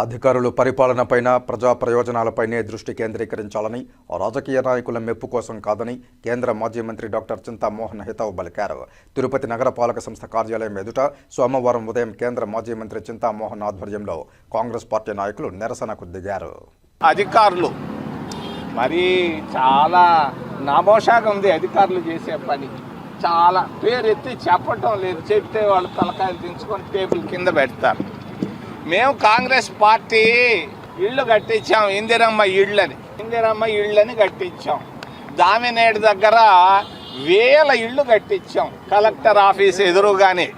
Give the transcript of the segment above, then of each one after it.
అధికారులు పరిపాలనపైన ప్రజా ప్రయోజనాలపైనే దృష్టి కేంద్రీకరించాలని రాజకీయ నాయకుల మెప్పు కోసం కాదని కేంద్ర మాజీ మంత్రి డాక్టర్ చింతామోహన్ హితవు పలికారు. తిరుపతి నగరపాలక సంస్థ కార్యాలయం ఎదుట సోమవారం ఉదయం కేంద్ర మాజీ మంత్రి చింతామోహన్ ఆధ్వర్యంలో కాంగ్రెస్ పార్టీ నాయకులు నిరసనకు దిగారు. అధికారులు. మరి చాలా నామోషాగా ఉంది అధికారులు చేసే పని. చాలా పేరు ఎత్తి చెప్పటం లేదు. చెప్తే వాళ్ళు తలకాయలు దించుకొని టేబుల్ కింద పెడతారు. మేము కాంగ్రెస్ పార్టీ ఇళ్ళు కట్టించాం. ఇందిరమ్మ ఇళ్ళని. ఇందిరమ్మ ఇళ్ళని కట్టించాం. దామినేడు దగ్గర వేల ఇళ్ళు కట్టించాం. కలెక్టర్ ఆఫీస్ ఎదురుగానే.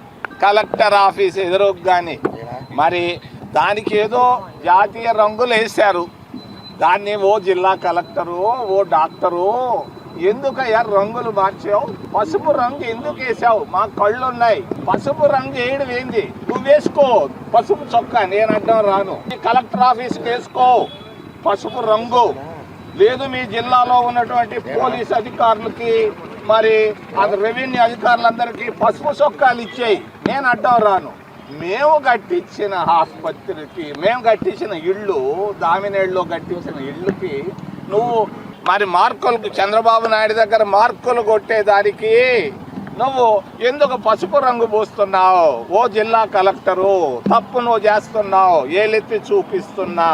కలెక్టర్ ఆఫీస్ ఎదురుగానే. మరి దానికి ఏదో జాతీయ రంగులు వేశారు దాన్ని ఓ జిల్లా కలెక్టరు ఓ డాక్టరు ఎందుకయ్యా రంగులు మార్చావు? పసుపు రంగు ఎందుకు వేసావు మా కళ్ళు ఉన్నాయి పసుపు రంగు వేయడం ఏంది నువ్వు వేసుకో. పసుపు చొక్కా నేను అడ్డం రాను. కలెక్టర్ ఆఫీస్కి వేసుకో. పసుపు రంగు. లేదు మీ జిల్లాలో ఉన్నటువంటి పోలీస్ అధికారులకి మరి అది రెవెన్యూ అధికారులందరికీ పసుపు చొక్కాలు ఇచ్చేయి. నేను అడ్డం రాను. మేము కట్టించిన ఆసుపత్రికి మేము కట్టించిన ఇళ్ళు దామినేళ్ళలో కట్టించిన ఇళ్ళుకి నువ్వు మరి మార్కులకు చంద్రబాబు నాయుడు దగ్గర మార్కులు కొట్టేదానికి నువ్వు ఎందుకు పసుపు రంగు పూస్తున్నావు? ఓ జిల్లా కలెక్టరు తప్పు నువ్వు చేస్తున్నావు ఏలెత్తి చూపిస్తున్నా.